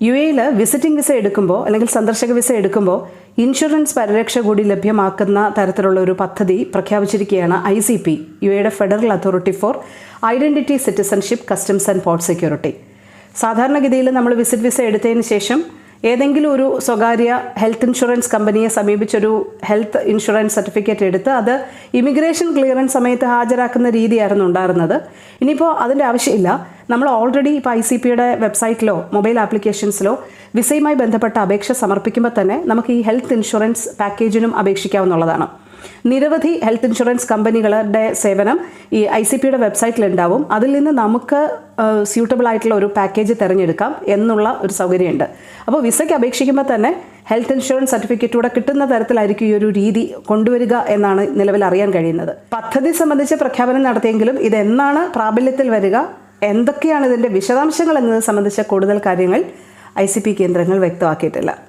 U എയിൽ visiting visa എടുക്കുമ്പോൾ അല്ലെങ്കിൽ സന്ദർശക വിസ എടുക്കുമ്പോൾ ഇൻഷുറൻസ് പരിരക്ഷ കൂടി ലഭ്യമാക്കുന്ന തരത്തിലുള്ള ഒരു പദ്ധതി പ്രഖ്യാപിച്ചിരിക്കുകയാണ് ഐ സി പി യു എയുടെ federal authority for identity citizenship customs and port security. സാധാരണഗതിയിൽ നമ്മൾ വിസിറ്റ് വിസ എടുത്തതിന് ശേഷം ഏതെങ്കിലും ഒരു സ്വകാര്യ ഹെൽത്ത് ഇൻഷുറൻസ് കമ്പനിയെ സമീപിച്ചൊരു ഹെൽത്ത് ഇൻഷുറൻസ് സർട്ടിഫിക്കറ്റ് എടുത്ത് അത് ഇമിഗ്രേഷൻ ക്ലിയറൻസ് സമയത്ത് ഹാജരാക്കുന്ന രീതിയായിരുന്നു ഉണ്ടായിരുന്നത്. ഇനിയിപ്പോൾ അതിന്റെ ആവശ്യമില്ല. നമ്മൾ ഓൾറെഡി ഇപ്പോൾ ഐ സി പിയുടെ വെബ്സൈറ്റിലോ മൊബൈൽ ആപ്ലിക്കേഷൻസിലോ വിസയുമായി ബന്ധപ്പെട്ട അപേക്ഷ സമർപ്പിക്കുമ്പോൾ തന്നെ നമുക്ക് ഈ ഹെൽത്ത് ഇൻഷുറൻസ് പാക്കേജിനും അപേക്ഷിക്കാവുന്നതാണ് നിരവധി ഹെൽത്ത് ഇൻഷുറൻസ് കമ്പനികളുടെ സേവനം ഈ ഐ സി പിയുടെ വെബ്സൈറ്റിലുണ്ടാവും അതിൽ നിന്ന് നമുക്ക് സ്യൂട്ടബിൾ ആയിട്ടുള്ള ഒരു പാക്കേജ് തിരഞ്ഞെടുക്കാം എന്നുള്ള ഒരു സൗകര്യമുണ്ട്. അപ്പോൾ വിസയ്ക്ക് അപേക്ഷിക്കുമ്പോൾ തന്നെ ഹെൽത്ത് ഇൻഷുറൻസ് സർട്ടിഫിക്കറ്റ് കൂടെ കിട്ടുന്ന തരത്തിലായിരിക്കും ഈ ഒരു രീതി കൊണ്ടുവരിക എന്നാണ് നിലവിൽ അറിയാൻ കഴിയുന്നത്. പദ്ധതി സംബന്ധിച്ച് പ്രഖ്യാപനം നടത്തിയെങ്കിലും ഇതെന്നാണ് പ്രാബല്യത്തിൽ വരിക? എന്തൊക്കെയാണ് ഇതിന്റെ വിശദാംശങ്ങൾ എന്നത് സംബന്ധിച്ച കൂടുതൽ കാര്യങ്ങൾ ഐ കേന്ദ്രങ്ങൾ വ്യക്തമാക്കിയിട്ടില്ല.